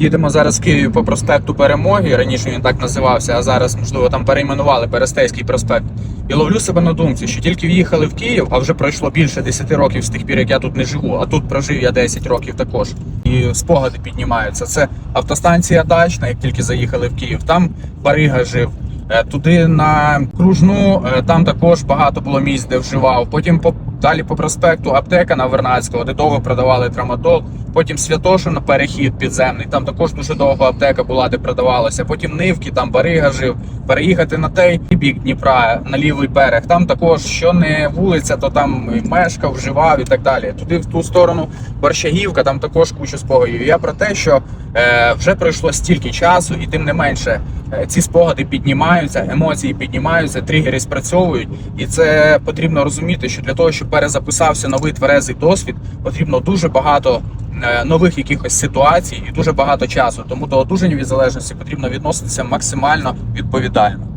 Їдемо зараз Києві по проспекту Перемоги. Раніше він так називався, а зараз, можливо, там перейменували Берестейський проспект. І ловлю себе на думці, що тільки в'їхали в Київ, а вже пройшло більше 10 років з тих пір, як я тут не живу. А тут прожив я 10 років також. І спогади піднімаються. Це автостанція Дачна, як тільки заїхали в Київ. Там Барига жив. Е, Туди на кружну е, там також багато було місць, де вживав. Потім по далі по проспекту аптека на Вернадського, де довго продавали трамадол. Потім Святошин перехід підземний. Там також дуже довго аптека була, де продавалося. Потім Нивки, там Барига жив. Переїхати на той бік Дніпра, на лівий берег. Там також що не вулиця, то там і мешкав, вживав і так далі. Туди в ту сторону Борщагівка, там також кучу спогадів. Я про те, що вже пройшло стільки часу, і тим не менше е, ці спогади піднімаються, емоції піднімаються, тригери спрацьовують, і це потрібно розуміти, що для того, щоб перезаписався новий тверезий досвід, потрібно дуже багато е, нових якихось ситуацій і дуже багато часу. Тому до одужання від залежності потрібно відноситися максимально відповідально.